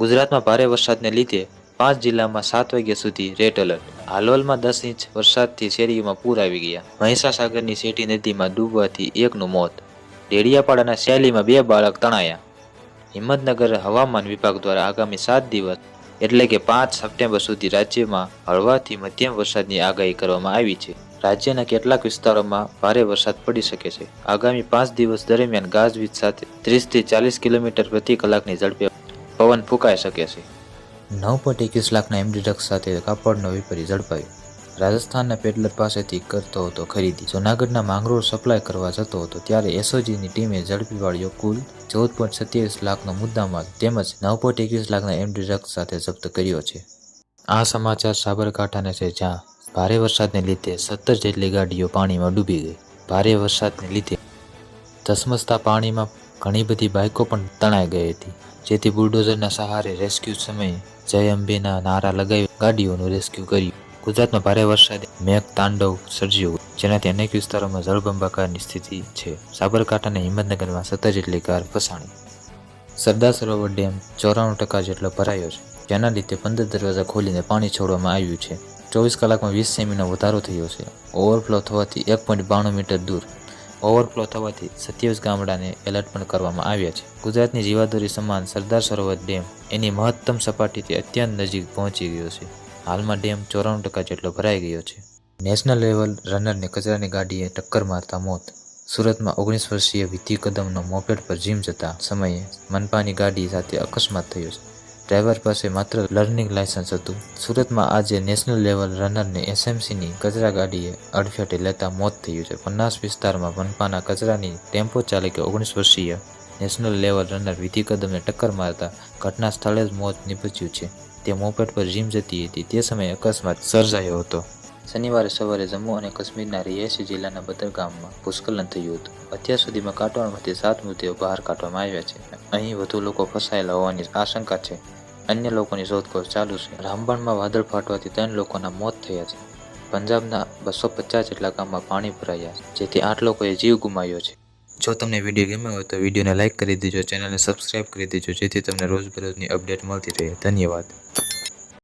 ગુજરાતમાં ભારે વરસાદને લીધે પાંચ જિલ્લામાં સાત વાગ્યા સુધી રેડ એલર્ટ. હાલોલમાં દસ ઇંચ વરસાદથી શેરીઓમાં પૂર આવી ગયા. મહિષાસાગરની શેઠી નદીમાં ડૂબવાથી એકનું મોત. ડેડિયાપાડાના શૈલીમાં બે બાળક તણાયા. હિંમતનગર હવામાન વિભાગ દ્વારા આગામી સાત દિવસ, એટલે કે પાંચ સપ્ટેમ્બર સુધી રાજ્યમાં હળવાથી મધ્યમ વરસાદની આગાહી કરવામાં આવી છે. રાજ્યના કેટલાક વિસ્તારોમાં ભારે વરસાદ પડી શકે છે. આગામી પાંચ દિવસ દરમિયાન ગાજવીજ સાથે ત્રીસથી ચાલીસ કિલોમીટર પ્રતિ કલાકની ઝડપે પવન ફૂંકાઈ શકે છે. નવ પોઈન્ટ એકવીસ લાખના એમડી ડ્રગ્સ સાથે કાપડનો વેપારી ઝડપાયો. રાજસ્થાનના પેડલર પાસેથી કરતો હતો ખરીદી. જૂનાગઢના માંગરોળ સપ્લાય કરવા જતો હતો ત્યારે એસઓજીની ટીમે ઝડપી વાળ્યો કુલ ચૌદ પોઈન્ટ સત્યાવીસ લાખનો મુદ્દામાલ તેમજ નવ પોઈન્ટ એકવીસ લાખના એમડી ડ્રગ્સ સાથે જપ્ત કર્યો છે. આ સમાચાર સાબરકાંઠાને છે, જ્યાં ભારે વરસાદને લીધે સત્તર જેટલી ગાડીઓ પાણીમાં ડૂબી ગઈ. ભારે વરસાદને લીધે ધસમસતા પાણીમાં ઘણી બધી બાઇકો પણ તણાઈ ગઈ હતી. જેથી બુલડોઝરના સહારે રેસ્ક્યુ સમયે જય અંબેના નારા લગાવી ગાડીઓનું રેસ્ક્યુ કર્યું. ગુજરાતમાં ભારે વરસાદે મેઘ તાંડવ સર્જ્યું જેનાથી અનેક વિસ્તારોમાં જળબંબાકારની સ્થિતિ છે. સાબરકાંઠા અને હિંમતનગરમાં સત્તર જેટલી કાર ફસાણી. સરદાર સરોવર ડેમ ચોરાણું ટકા જેટલો ભરાયો છે. જેના લીધે પંદર દરવાજા ખોલીને પાણી છોડવામાં આવ્યું છે. ચોવીસ કલાકમાં વીસ સેમીનો વધારો થયો છે. ઓવરફ્લો થવાથી એક પોઈન્ટ બાણું મીટર દૂર ઓવરફ્લો થવાથી સત્યાવીસ ગામડાને એલર્ટ પણ કરવામાં આવ્યા છે. ગુજરાતની જીવાદોરી સમાન સરદાર સરોવર ડેમ એની મહત્તમ સપાટીથી અત્યંત નજીક પહોંચી ગયો છે. હાલમાં ડેમ ચોરાણું ટકા જેટલો ભરાઈ ગયો છે. નેશનલ લેવલ રનરને કચરાની ગાડીએ ટક્કર મારતા મોત. સુરતમાં ઓગણીસ વર્ષીય વિધિ કદમનો મોપેડ પર જીમ જતા સમયે મનપાની ગાડી સાથે અકસ્માત થયો છે. ડ્રાઈવર પાસે માત્ર લર્નિંગ લાયસન્સ હતું. સુરતમાં આજે નેશનલ લેવલ રનરને એસએમસીની કચરા ગાડીએ અડફેટે લેતા મોત થયું છે. પન્નાસ વિસ્તારમાં મનપાના કચરાની ટેમ્પો ચાલકે ઓગણીસ વર્ષીય નેશનલ લેવલ રનર વિધિ કદમને ટક્કર મારતા ઘટના સ્થળે જ મોત નીપજ્યું છે. તે મોપેટ પર જીમ જતી હતી. તે સમયે અકસ્માત સર્જાયો હતો. શનિવારે સવારે જમ્મુ અને કાશ્મીરના રિયાસી જિલ્લાના બદર ગામમાં થયું હતું. અત્યાર સુધીમાં કાટવાળમાંથી સાત મૃતદેહો બહાર કાઢવામાં આવ્યા છે. અહીં વધુ લોકો ફસાયેલા હોવાની આશંકા છે. અન્ય લોકોની શોધખોળ ચાલુ છે. રામબાણમાં વાદળ ફાટવાથી ત્રણ લોકોના મોત થયા છે. પંજાબના બસો પચાસ જેટલા ગામમાં પાણી ભરાયા છે. જેથી આઠ લોકોએ જીવ ગુમાવ્યો છે. જો તમને વીડિયો ગમ્યો હોય તો વિડીયોને લાઇક કરી દેજો, ચેનલને સબસ્ક્રાઇબ કરી દેજો, જેથી તમને રોજબરોજની અપડેટ મળતી રહે. ધન્યવાદ.